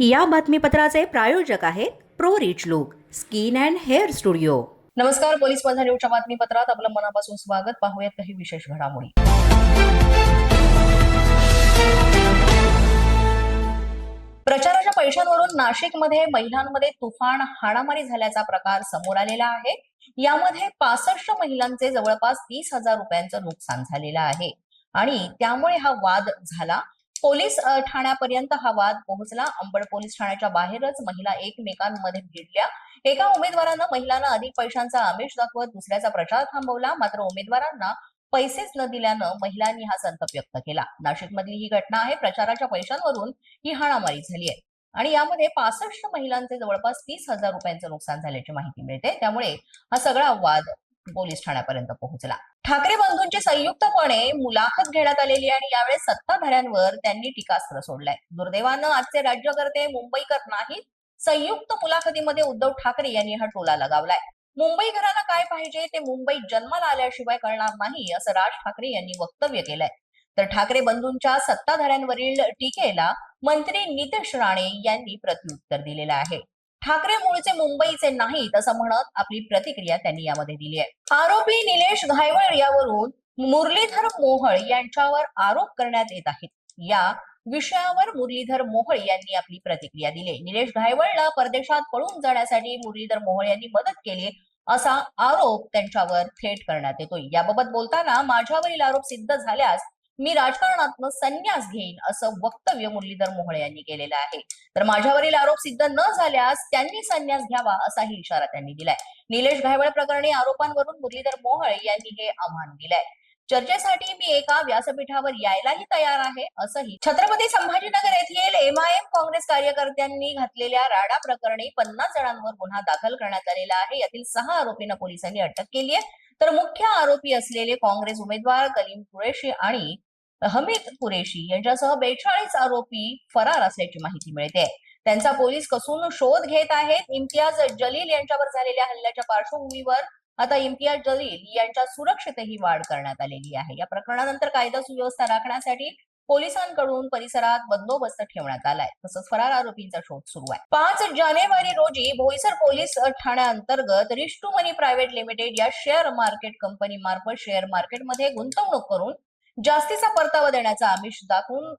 या बातमीपत्राचे प्रायोजक आहेत pro rich look skin and hair studio. नमस्कार पोलीस माझा न्यूजच्या बातमीपत्रात आपलं मनापासून स्वागत. पाहूयात काही विशेष घडामोडी. प्रचाराच्या पैशांवरून नाशिकमध्ये महिलांमध्ये तुफान हाणामारी झाल्याचा प्रकार समोर आलेला आहे. यामध्ये पासष्ट महिलांचे जवळपास तीस हजार रुपयांचं नुकसान झालेलं आहे. आणि त्यामुळे हा वाद झाला. पोलीस ठाण्यापर्यंत हा वाद पोहोचला. अंबड पोलीस ठाण्याच्या बाहेरच महिला एकमेकांमध्ये भिडल्या. एका उमेदवारानं महिलांना अधिक पैशांचा आमिष दाखवत दुसऱ्याचा प्रचार थांबवला. मात्र उमेदवारांना पैसेच न दिल्यानं महिलांनी हा संताप व्यक्त केला. नाशिकमधली ही घटना आहे. प्रचाराच्या पैशांवरून ही हाणामारी झाली आहे. आणि यामध्ये पासष्ट महिलांचे जवळपास तीस हजार रुपयांचं नुकसान झाल्याची माहिती मिळते. त्यामुळे हा सगळा वाद पोलीस ठाण्यापर्यंत पोहोचला. ठाकरे बंधूंची संयुक्तपणे मुलाखत घेण्यात आलेली आणि यावेळेस सत्ताधाऱ्यांवर त्यांनी टीकास्त्र सोडलंय. दुर्दैवानं आजचे राज्यकर्ते मुंबईकर नाहीत. संयुक्त मुलाखतीमध्ये उद्धव ठाकरे यांनी हा टोला लगावलाय. मुंबईकरांना काय पाहिजे? ते मुंबईत जन्माला आल्याशिवाय कळणार नाही असं राज ठाकरे यांनी वक्तव्य केलंय. तर ठाकरे बंधूंच्या सत्ताधाऱ्यांवरील टीकेला मंत्री नितेश राणे यांनी प्रत्युत्तर दिलेलं आहे. ठाकरे मूळचे मुंबईचे नाहीत असं म्हणत आपली प्रतिक्रिया त्यांनी यामध्ये दिली आहे. आरोपी निलेश घायवळ यावरून मुरलीधर मोहळ यांच्यावर आरोप करण्यात येत आहेत. या विषयावर मुरलीधर मोहळ यांनी आपली प्रतिक्रिया दिली निलेश घायवळला परदेशात पळून जाण्यासाठी मुरलीधर मोहळ यांनी मदत केली असा आरोप त्यांच्यावर थेट करण्यात येतोय. याबाबत बोलताना माझ्यावरील आरोप सिद्ध झाल्यास मी राजकारणातनं संन्यास घेईन असं वक्तव्य मुरलीधर मोहोळ यांनी केलेलं आहे. तर माझ्यावरील आरोप सिद्ध न झाल्यास त्यांनी संन्यास घ्यावा असाही इशारा त्यांनी दिलाय. निलेश घायवळ प्रकरणी आरोपांवरून मुरलीधर मोहळे यांनी हे आव्हान दिलंय. चर्चेसाठी मी एका व्यासपीठावर यायलाही तयार आहे असंही छत्रपती संभाजीनगर येथील एमआयएम काँग्रेस कार्यकर्त्यांनी घातलेल्या राडा प्रकरणी पन्नास जणांवर गुन्हा दाखल करण्यात आलेला आहे. यातील सहा आरोपींना पोलिसांनी अटक केली आहे. तर मुख्य आरोपी असलेले काँग्रेस उमेदवार कलीम कुरेशी आणि हमीद कुरेशी यांच्यासह बेचाळीस आरोपी फरार असल्याची माहिती मिळते. त्यांचा पोलीस कसून शोध घेत आहेत. इम्तियाज जलील यांच्यावर झालेल्या हल्ल्याच्या पार्श्वभूमीवर आता इम्तियाज जलील यांच्या सुरक्षेतही वाढ करण्यात आलेली आहे. या प्रकरणानंतर कायदा सुव्यवस्था राखण्यासाठी पोलिसांकडून परिसरात बंदोबस्त ठेवण्यात आलाय. तसंच फरार आरोपींचा शोध सुरू आहे. पाच जानेवारी रोजी भोईसर पोलीस ठाण्याअंतर्गत रिष्टू मनी प्रायव्हेट लिमिटेड या शेअर मार्केट कंपनी मार्फत शेअर मार्केटमध्ये गुंतवणूक करून जास्तीचा परतावा देण्याचा आमिष दाखवून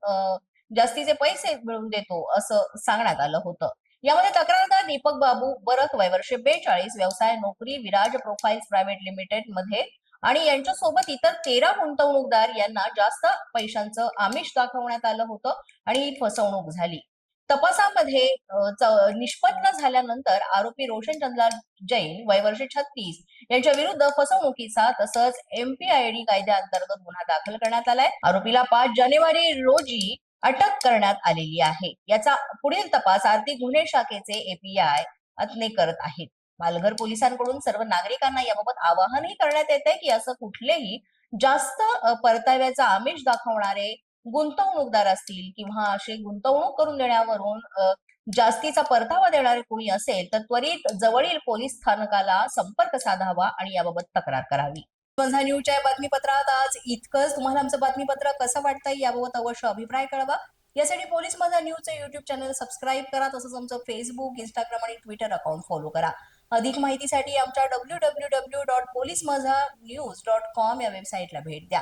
जास्तीचे पैसे मिळवून देतो असं सांगण्यात आलं होतं. यामध्ये तक्रारदार दीपक बाबू बरक वयवर्षे बेचाळीस व्यवसाय नोकरी विराज प्रोफाईल्स प्रायव्हेट लिमिटेडमध्ये आणि यांच्यासोबत इतर तेरा गुंतवणूकदार यांना जास्त पैशांचं आमिष दाखवण्यात आलं होतं आणि ही फसवणूक झाली. तपासामध्ये निष्पन्न झाल्यानंतर आरोपी रोशन चंद्रा जैन वयवर्षे छत्तीस यांच्या विरुद्ध फसवणुकीचा तसंच एमपीआयडी कायद्याअंतर्गत गुन्हा दाखल करण्यात आलाय. आरोपीला पाच जानेवारी रोजी अटक करण्यात आलेली आहे. याचा पुढील तपास आर्थिक गुन्हे शाखेचे एपीआय अत्ने करत आहेत. पालघर पोलिसांकडून सर्व नागरिकांना याबाबत आवाहनही करण्यात येत आहे की असं कुठलेही जास्त परताव्याचा आमिष दाखवणारे गुंतवणूकदार असतील किंवा असे गुंतवणूक करून देण्यावरून जास्तीचा परतावा देणारे कोणी असेल तर त्वरित जवळील पोलीस स्थानकाला संपर्क साधावा आणि याबाबत तक्रार करावी. माझा न्यूजच्या बातमीपत्रात आज इतकंच. तुम्हाला आमचं बातमीपत्र कसं वाटतंय याबाबत अवश्य अभिप्राय कळवा. यासाठी पोलीस माझा न्यूजचं युट्यूब चॅनल सबस्क्राईब करा तसंच आमचं फेसबुक इंस्टाग्राम आणि ट्विटर अकाउंट फॉलो करा. अधिक माहितीसाठी आमच्या W W W dot police Majha news dot com या वेबसाईटला भेट द्या.